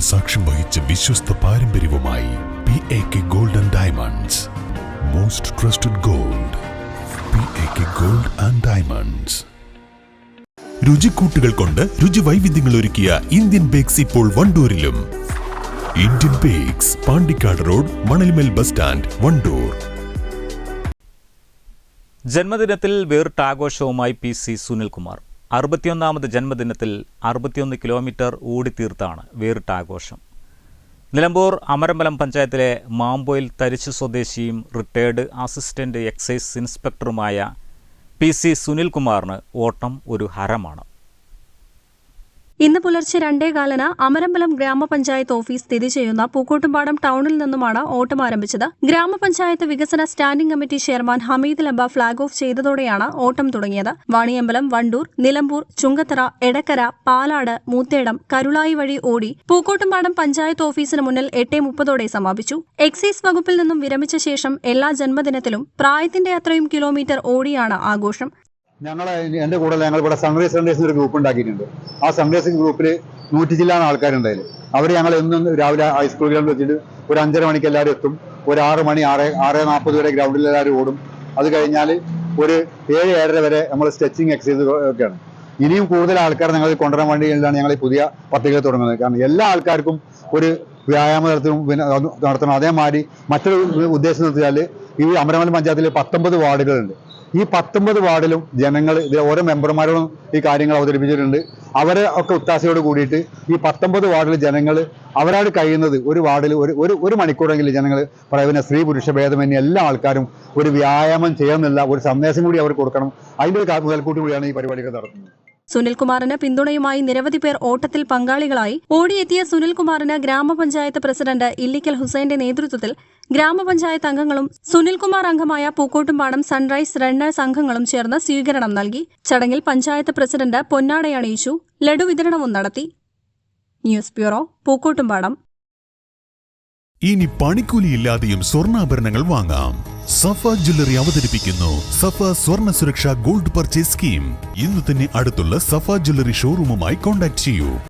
സാക്ഷ്യം വഹിച്ച വിശ്വസ്ത പാരമ്പര്യവുമായി P A K gold and diamonds most trusted gold P A K gold and diamonds രുചിക്കൂട്ടുകൾ കൊണ്ട് രുചി വൈവിധ്യങ്ങൾ ഒരുക്കിയ ഇന്ത്യൻ ബേക്സ് ഇപ്പോൾ വണ്ടൂരിലും. Indian bakes Pandikkad road Manalmel bus stand Wandoor. ജന്മദിനത്തിൽ വേറിട്ടാഘോഷവുമായി പി സി സുനിൽകുമാർ. അറുപത്തിയൊന്നാമത് ജന്മദിനത്തിൽ അറുപത്തിയൊന്ന് കിലോമീറ്റർ ഓടിത്തീർത്താണ് വേറിട്ട ആഘോഷം നിലമ്പൂർ അമരമ്പലം പഞ്ചായത്തിലെ മാമ്പോയിൽ തരിശു സ്വദേശിയും റിട്ടയേർഡ് അസിസ്റ്റന്റ് എക്സൈസ് ഇൻസ്പെക്ടറുമായ പി സി സുനിൽകുമാറിന് ഓട്ടം ഒരു ഹരമാണ്. ഇന്ന് പുലർച്ചെ രണ്ടേകാലിന് അമരമ്പലം ഗ്രാമപഞ്ചായത്ത് ഓഫീസ് സ്ഥിതി ചെയ്യുന്ന പൂക്കോട്ടുംപാടം ടൗണിൽ നിന്നുമാണ് ഓട്ടം ആരംഭിച്ചത്. ഗ്രാമപഞ്ചായത്ത് വികസന സ്റ്റാൻഡിംഗ് കമ്മിറ്റി ചെയർമാൻ ഹമീദ് ലംബ ഫ്ളാഗ് ഓഫ് ചെയ്തതോടെയാണ് ഓട്ടം തുടങ്ങിയത്. വാണിയമ്പലം വണ്ടൂർ നിലമ്പൂർ ചുങ്കത്തറ എടക്കര പാലാട് മൂത്തേടം കരുളായി വഴി ഓടി പൂക്കോട്ടുംപാടം പഞ്ചായത്ത് ഓഫീസിന് മുന്നിൽ എട്ടേ മുപ്പതോടെ സമാപിച്ചു. എക്സൈസ് വകുപ്പിൽ നിന്നും വിരമിച്ച ശേഷം എല്ലാ ജന്മദിനത്തിലും പ്രായത്തിന്റെ അത്രയും കിലോമീറ്റർ ഓടിയാണ് ആഘോഷം. ഞങ്ങളെ എന്റെ കൂടെ ഞങ്ങൾ ഇവിടെ സൺറൈസ് സൺറൈസിന് ഒരു ഗ്രൂപ്പ് ഉണ്ടാക്കിയിട്ടുണ്ട്. ആ സൺറൈസിംഗ് ഗ്രൂപ്പിൽ നൂറ്റി ജില്ലാണ് ആൾക്കാരുണ്ടായത് അവർ ഞങ്ങൾ എന്നും രാവിലെ ഹൈസ്കൂൾ ഗ്രൗണ്ടിൽ വെച്ചിട്ട് ഒരു അഞ്ചര മണിക്ക് എല്ലാവരും എത്തും. ഒരു ആറ് മണി ആറ് ആറ് നാൽപ്പത് വരെ ഗ്രൗണ്ടിൽ എല്ലാവരും ഓടും. അത് കഴിഞ്ഞാൽ ഒരു ഏഴ് ഏഴര വരെ നമ്മൾ സ്ട്രെച്ചിങ് എക്സസൈസ് ഒക്കെയാണ്. ഇനിയും കൂടുതൽ ആൾക്കാർ ഞങ്ങൾ കൊണ്ടുവരാൻ വേണ്ടിയാണ് ഞങ്ങൾ പുതിയ പദ്ധതികൾ തുടങ്ങുന്നത്. കാരണം എല്ലാ ആൾക്കാർക്കും ഒരു വ്യായാമ നടത്തണം പിന്നെ നടത്തണം. അതേമാതിരി മറ്റൊരു ഉദ്ദേശം എന്ന് വെച്ചാൽ ഈ അമരമല പഞ്ചായത്തിൽ പത്തൊമ്പത് വാർഡുകളുണ്ട്. ഈ പത്തൊമ്പത് വാർഡിലും ജനങ്ങൾ ഇത് ഓരോ മെമ്പർമാരോടും ഈ കാര്യങ്ങൾ അവതരിപ്പിച്ചിട്ടുണ്ട്. അവരെ ഒക്കെ ഒത്താശയോട് കൂടിയിട്ട് ഈ പത്തൊമ്പത് വാർഡിൽ ജനങ്ങൾ അവരാട് കഴിയുന്നത്. ഒരു വാർഡിൽ ഒരു ഒരു ഒരു മണിക്കൂറെങ്കിലും ജനങ്ങൾ പറയുന്ന സ്ത്രീ പുരുഷ ഭേദമന്യേ എല്ലാ ആൾക്കാരും ഒരു വ്യായാമം ചെയ്യുന്നില്ല ഒരു സന്ദേശം കൂടി അവർ കൊടുക്കണം. അതിന്റെ ഒരു മുതൽക്കൂട്ട് കൂടിയാണ് ഈ പരിപാടികൾ നടത്തുന്നത്. സുനിൽകുമാറിന് പിന്തുണയുമായി നിരവധി പേർ ഓട്ടത്തിൽ പങ്കാളികളായി. ഓടിയെത്തിയ സുനിൽകുമാറിന് ഗ്രാമപഞ്ചായത്ത് പ്രസിഡന്റ് ഇല്ലിക്കൽ ഹുസൈന്റെ നേതൃത്വത്തിൽ ഗ്രാമപഞ്ചായത്ത് അംഗങ്ങളും സുനിൽകുമാർ അംഗമായ പൂക്കോട്ടുംപാടം സൺറൈസ് റണ്ണേഴ്സ് അംഗങ്ങളും ചേർന്ന് സ്വീകരണം നൽകി. ചടങ്ങിൽ പഞ്ചായത്ത് പ്രസിഡന്റ് പൊന്നാടയണിയിച്ചു ലഡു വിതരണവും നടത്തി. News bureau Pookkottumpadam. ഇനി പണിക്കൂലിയില്ലാതെയും സ്വർണാഭരണങ്ങൾ വാങ്ങാം. സഫ ജ്വല്ലറി അവതരിപ്പിക്കുന്നു. സഫ സ്വർണ സുരക്ഷ ഗോൾഡ് പർച്ചേസ് സ്കീം. ഇന്ന് തന്നെ അടുത്തുള്ള സഫ ജ്വല്ലറി ഷോറൂമുമായി കോൺടാക്ട് ചെയ്യൂ.